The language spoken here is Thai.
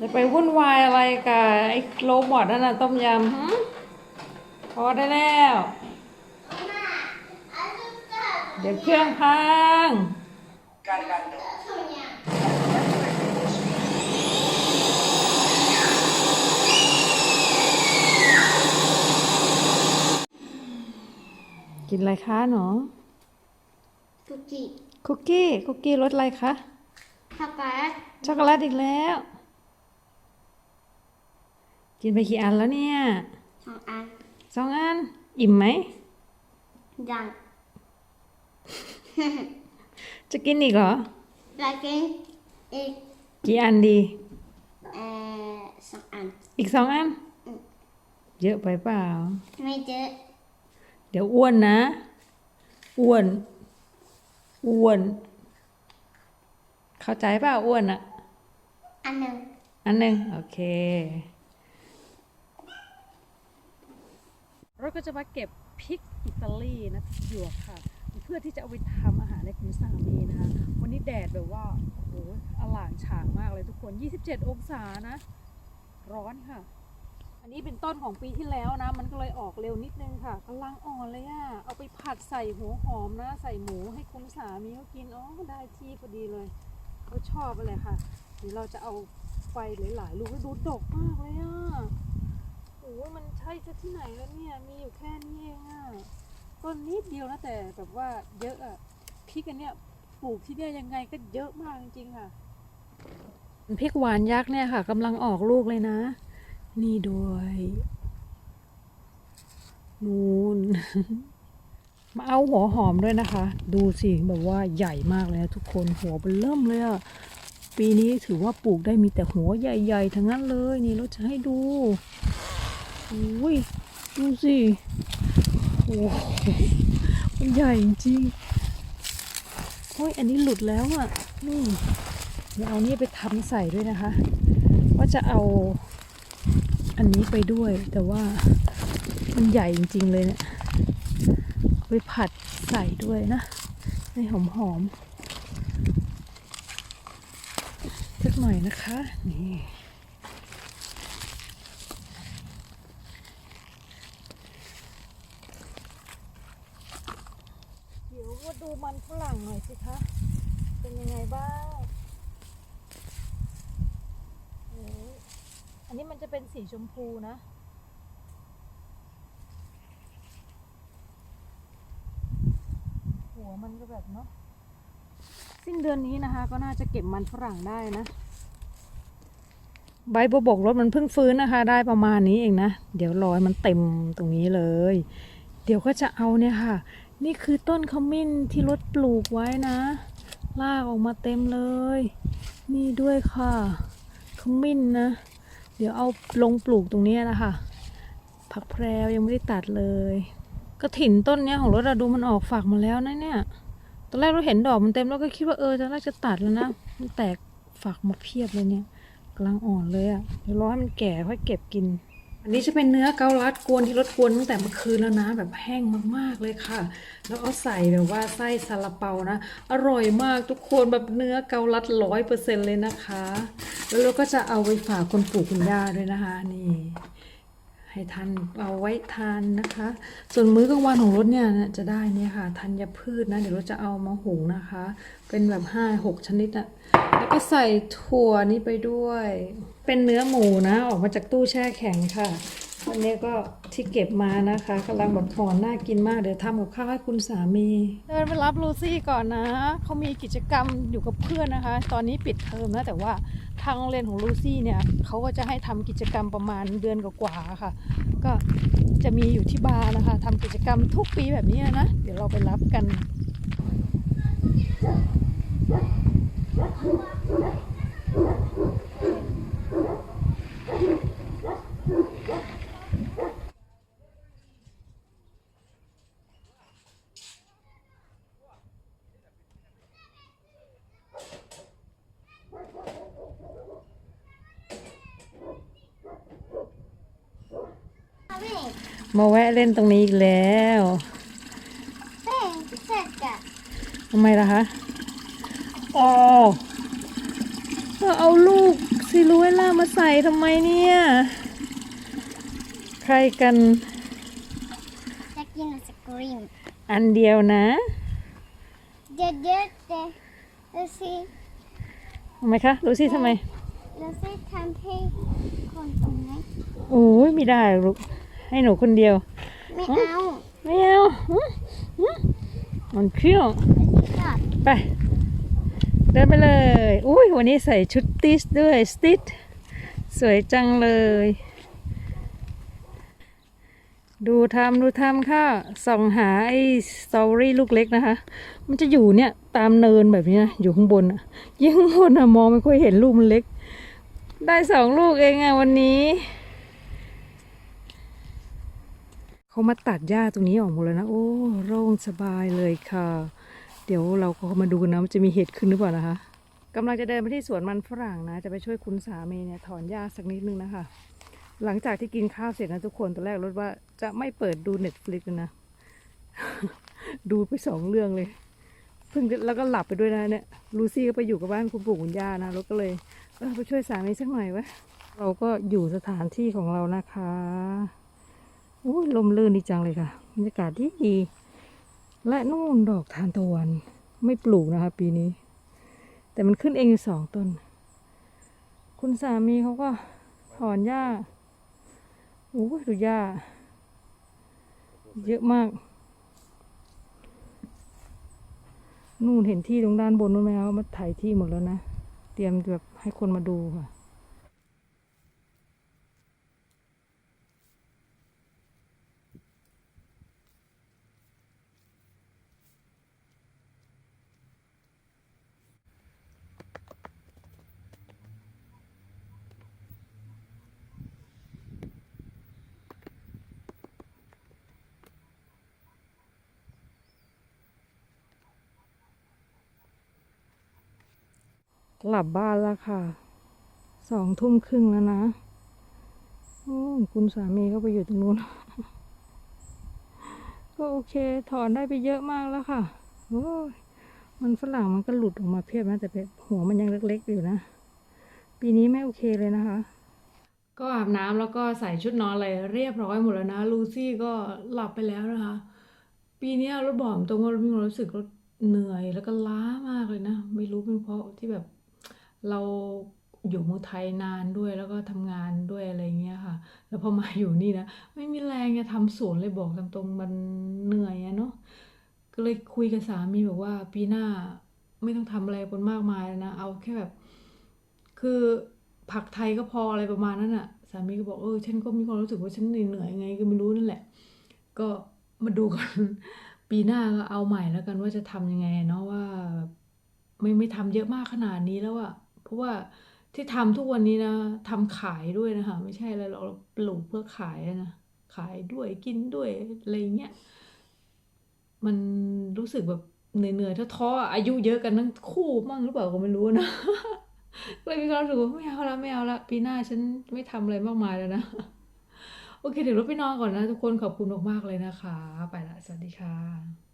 จะไปวุ่นวายอะไรกับไอ้โรบอทนั่นน่ะต้มยำหึพอได้แล้ว เดี๋ยวเครื่องพัง cargando. กินอะไรคะหนูคุกกี้ คุกกี้ คุกกี้รสอะไรคะ ช็อกโกแลต ช็อกโกแลตอีกแล้ว กินไปกี่อันแล้วเนี่ยสองอันสองอัน อิ่มไหมยัง จะกินอีกเหรอแล้วกินอีกกี่อันดีเอ่อสองอัน อีกสองอัน เยอะไปเปล่า ไม่เยอะ เดี๋ยวอ้วนนะ อ้วน อ้วน เข้าใจเปล่าอ้วนอะอันหนึ่งอันหนึ่งโอเค เราก็จะมาเก็บพริกอิตาลีนะหยวกค่ะ เพื่อที่จะเอาไปทำอาหารในคุณสามีนะคะ วันนี้แดดแบบว่าโอ้โหอลามฉางมากเลยทุกคน 27 องศานะ ร้อนค่ะ อันนี้เป็นต้นของปีที่แล้วนะ มันก็เลยออกเร็วนิดนึงค่ะกำลังอ่อนเลยอะเอาไปผัดใส่หัวหอมนะ ใส่หมูให้คุณสามีเขากิน อ๋อ ได้ที่พอดีเลยเขาชอบเลยค่ะเดี๋ยวเราจะเอาไฟหลายๆลูกแล้ดูดกมากเลยอะ โอ้มันใช่จะที่ไหนแล้วเนี่ย มีอยู่แค่นี้เองอะต้นนิดเดียวนะแต่แบบว่าเยอะอะพริกอันเนี้ยปลูกที่เนี่ยยังไงก็เยอะมากจริงๆค่ะพริกหวานยักษ์เนี่ยค่ะกำลังออกลูกเลยนะ นี่ด้วยนูนมาเอาหัวหอมด้วยนะคะ ดูสิแบบว่าใหญ่มากเลยนะทุกคนหัวมันเริ่มเลยอะปีนี้ถือว่าปลูกได้มีแต่หัวใหญ่ ๆ ทั้งนั้นเลย นี่เราจะให้ดู อุ้ยดูสิโอ้มันใหญ่จริงโอ้ยอันนี้หลุดแล้วอะนี่เดี๋ยวเอานี่ไปทำใส่ด้วยนะคะ ว่าจะเอาอันนี้ไปด้วย แต่ว่ามันใหญ่จริง ๆ เลยเนี่ยเอาไปผัดใส่ด้วยนะให้หอมหอมๆสักหน่อยนะคะ นี่ เดี๋ยวมาดูมันฝรั่งหน่อย สิคะ เป็นยังไงบ้างโอ้ยอันนี้มันจะเป็นสีชมพูนะ หัวมันก็แบบเนาะ สิ้นเดือนนี้นะคะ ก็น่าจะเก็บมันฝรั่งได้นะ ใบบัวบกรถมันเพิ่งฟื้นนะคะ ได้ประมาณนี้เองนะ เดี๋ยวรอยมันเต็มตรงนี้เลย เดี๋ยวก็จะเอาเนี่ยค่ะ นี่คือต้นขมิ้นที่รถปลูกไว้นะ ลากออกมาเต็มเลย นี่ด้วยค่ะ ขมิ้นนะ เดี๋ยวเอาลงปลูกตรงนี้นะคะ ผักแพรวยังไม่ได้ตัดเลยกระถิ่นต้นเนี้ยของรถอะดูมันออกฝักมาแล้วนะเนี่ย ตอนแรกเราเห็นดอกมันเต็มแล้วก็คิดว่าเออตอนแรกจะตัดแล้วนะ มันแตกฝักมาเพียบเลยเนี่ยกำลังอ่อนเลยอะ เดี๋ยวรอให้มันแก่ค่อยเก็บกิน อันนี้จะเป็นเนื้อเกาลัดกวนที่รถกวนตั้งแต่เมื่อคืนแล้วนะ แบบแห้งมากๆเลยค่ะ แล้วเอาใส่แบบว่าไส้ซาลาเปานะ อร่อยมากทุกคนแบบเนื้อเกาลัดร้อยเปอร์เซ็นเลยนะคะ แล้วเราก็จะเอาไปฝากคนปู่คุณย่าด้วยนะคะ นี่ ให้ทานเอาไว้ทานนะคะ ส่วนมื้อกลางวันของรถเนี่ยจะได้เนี่ยค่ะธัญพืชนะเดี๋ยวเราจะเอามาหุงนะคะ เป็นแบบห้าหกชนิดอะแล้วก็ใส่ถั่วนี้ไปด้วย เป็นเนื้อหมูนะออกมาจากตู้แช่แข็งค่ะ อันนี้ก็ที่เก็บมานะคะกำลังแบบถอนน่ากินมากเดี๋ยวทำกับข้าวให้คุณสามีเดินไปรับลูซี่ก่อนนะเขามีกิจกรรมอยู่กับเพื่อนนะคะ ตอนนี้ปิดเทอมนะแต่ว่าทางโรงเรียนของลูซี่เนี่ยเขาก็จะให้ทำกิจกรรมประมาณเดือนกว่าๆค่ะ ก็จะมีอยู่ที่บาร์นะคะทำกิจกรรมทุกปีแบบนี้นะ เดี๋ยวเราไปรับกัน มาแวะเล่นตรงนี้อีกแล้วเพ่งเสร็จจ้ะทำไมล่ะคะอ๋อก็เอาลูกสิซิลูเอล่ามาใส่ทำไมเนี่ย ใครกันจะกินไอศกรีมอันเดียวนะ เดี๋ยวเดี๋ยวเดี๋ยวลูซี่ทำไมคะรู้สิทำไมลูซี่ทำให้คนตรงนี้นโอ้ยไม่ได้ลูก ให้หนูคนเดียว ไม่เอาไม่เอาหึหึมันเคี้ยวลูซี่ชอบไป เดินไปเลย อุ้ยวันนี้ใส่ชุดติสด้วยสติสสวยจังเลย ดูทำดูทำค่ะ ส่องหาไอ้สตรอเบอรี่ลูกเล็กนะคะ มันจะอยู่เนี่ยตามเนินแบบนี้นะ อยู่ข้างบนอะยิ่งข้างบนอะมองไม่ค่อยเห็นลูกมันเล็ก ได้สองลูกเองอะวันนี้ เขามาตัดหญ้าตรงนี้ออกหมดแล้วนะ โอ้โล่งสบายเลยค่ะ เดี๋ยวเราก็มาดูกันนะว่าจะมีเห็ดขึ้นหรือเปล่านะคะกำลังจะเดินไปที่สวนมันฝรั่งนะ จะไปช่วยคุณสามีเนี่ยถอนหญ้าสักนิดนึงนะคะ หลังจากที่กินข้าวเสร็จนะทุกคนตอนแรกรถว่าจะไม่เปิดดูเน็ตฟลิกนะ ดูไปสองเรื่องเลยเพิ่งแล้วก็หลับไปด้วยนะเนี่ยลูซี่ก็ไปอยู่กับบ้านคุณปู่คุณย่านะรถก็เลยเออไปช่วยสามีสักหน่อยวะเราก็อยู่สถานที่ของเรานะคะ อ้ยลมลื่นดีจังเลยค่ะบรรยากาศดีดี และนู่นดอกทานตะวันไม่ปลูกนะคะปีนี้ แต่มันขึ้นเองอยู่สองต้น คุณสามีเขาก็ถอนหญ้าโอ้ยดูหญ้า เยอะมาก นู่นเห็นที่ตรงด้านบนนู้นไหมคะมาถ่ายที่หมดแล้วนะ เตรียมแบบให้คนมาดูค่ะ กลับบ้านแล้วค่ะ สองทุ่มครึ่งแล้วนะโอ้คุณสามีก็ไปอยู่ตรงนู้น ก็โอเค ถอนได้ไปเยอะมากแล้วค่ะ โอ้ยมันฝรั่งมันก็หลุดออกมาเพียบนะ แต่หัวมันยังเล็กๆอยู่นะ ปีนี้ไม่โอเคเลยนะคะ ก็อาบน้ำแล้วก็ใส่ชุดนอนอะไรเรียบร้อยหมดแล้วนะ ลูซี่ก็หลับไปแล้วนะคะ ปีนี้รถบอกตรงว่ามีความรู้สึกรถเหนื่อยแล้วก็ล้ามากเลยนะ ไม่รู้เป็นเพราะที่แบบ เราอยู่เมืองไทยนานด้วยแล้วก็ทำงานด้วยอะไรเงี้ยค่ะ แล้วพอมาอยู่นี่นะไม่มีแรงจะทำสวนเลยบอกตามตรงมันเหนื่อยอะเนาะก็เลยคุยกับสามีบอกว่าปีหน้าไม่ต้องทำอะไรบนมากมายนะ เอาแค่แบบ คือผักไทยก็พออะไรประมาณนั้นอะสามีก็บอกเออฉันก็มีความรู้สึกว่าฉันเหนื่อยไงก็ไม่รู้นั่นแหละ ก็มาดูกันปีหน้าก็เอาใหม่แล้วกันว่าจะทำยังไงเนาะว่าไม่ไม่ทำเยอะมากขนาดนี้แล้วอะ เพราะว่าที่ทำทุกวันนี้นะทำขายด้วยนะคะไม่ใช่อะไรเราปลูกเพื่อขายนะขายด้วยกินด้วยอะไรเงี้ยมันรู้สึกแบบเหนื่อยๆท้อๆออายุเยอะกันทั้งคู่มั่งหรือเปล่าก็ไม่รู้นะเลยมีความรู้สึกว่าไม่เอาละไม่เอาละปีหน้าฉันไม่ทำอะไรมากมายแล้วนะโอเคเดี๋ยวเราไปนอนก่อนนะทุกคนขอบคุณมากๆเลยนะคะ ไปละสวัสดีค่ะ